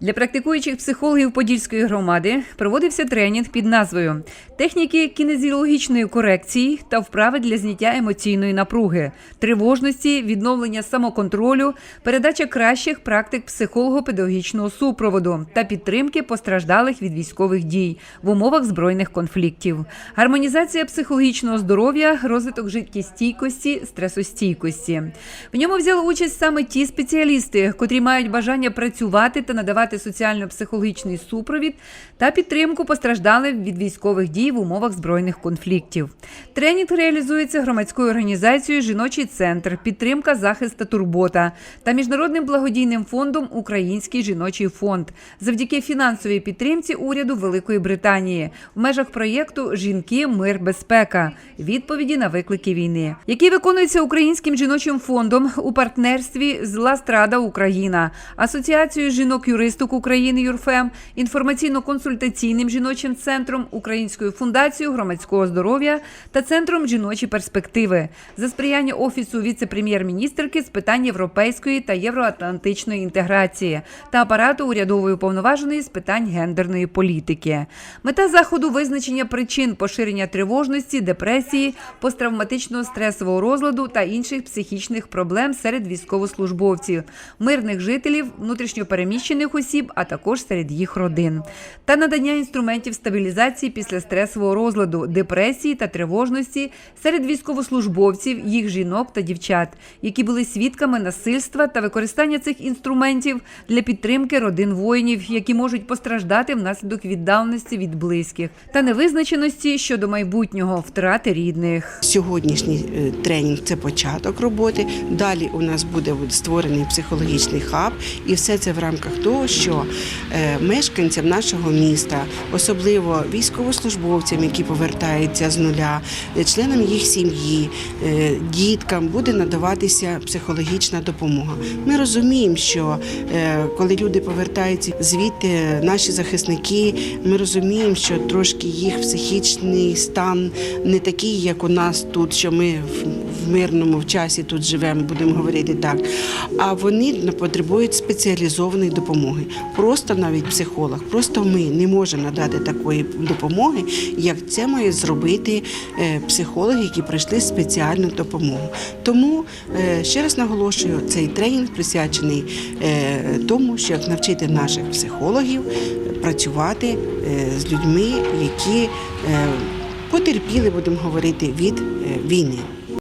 Для практикуючих психологів Подільської громади проводився тренінг під назвою Техніки кінезіологічної корекції та вправи для зняття емоційної напруги, тривожності, відновлення самоконтролю, передача кращих практик психолого-педагогічного супроводу та підтримки постраждалих від військових дій в умовах збройних конфліктів, гармонізація психологічного здоров'я, розвиток життєстійкості, стресостійкості. В ньому взяли участь саме ті спеціалісти, котрі мають бажання працювати та надавати соціально-психологічний супровід та підтримку постраждалим від військових дій в умовах збройних конфліктів. Тренінг реалізується громадською організацією Жіночий центр, підтримка, захист та турбота та міжнародним благодійним фондом Український жіночий фонд завдяки фінансовій підтримці уряду Великої Британії в межах проєкту Жінки, мир, безпека відповіді на виклики війни, який виконується Українським жіночим фондом у партнерстві з Ластрада Україна, Асоціацією жінок-юристок України ЮРФЕМ, інформаційно-консультаційним жіночим центром, Українською фундацією громадського здоров'я та центром жіночі перспективи за сприяння офісу віце-прем'єр-міністрки з питань європейської та євроатлантичної інтеграції та апарату урядової уповноваженої з питань гендерної політики. Мета заходу визначення причин поширення тривожності, депресії, посттравматичного стресового розладу та інших психічних проблем серед військовослужбовців, мирних жителів, внутрішньопереміщених осіб, а також серед їх родин, та надання інструментів стабілізації після стресового розладу, депресії та тривожності серед військовослужбовців, їх жінок та дівчат, які були свідками насильства та використання цих інструментів для підтримки родин воїнів, які можуть постраждати внаслідок віддаленості від близьких та невизначеності щодо майбутнього втрати рідних. Сьогоднішній е, тренінг це початок роботи. Далі у нас буде створений психологічний хаб, і все це в рамках того, що е, мешканцям нашого міста, особливо військовослужбовцям, які повертаються з нуля, е, членам їх сім'ї, е, діткам буде надаватися психологічна допомога. Ми розуміємо, що коли люди повертаються звідти, наші захисники, ми розуміємо, що трошки їх психічний стан не такий, як у нас тут, що ми в мирному в часі тут живемо, будемо говорити так. А вони потребують спеціалізованої допомоги. Просто навіть психолог, просто ми не можемо надати такої допомоги, як це має зробити е, психологи, які прийшли спеціальну допомогу. Тому е, ще раз наголошую, цей тренінг присвячений е, тому, що як навчити наших психологів працювати з людьми, які потерпіли, будемо говорити, від війни.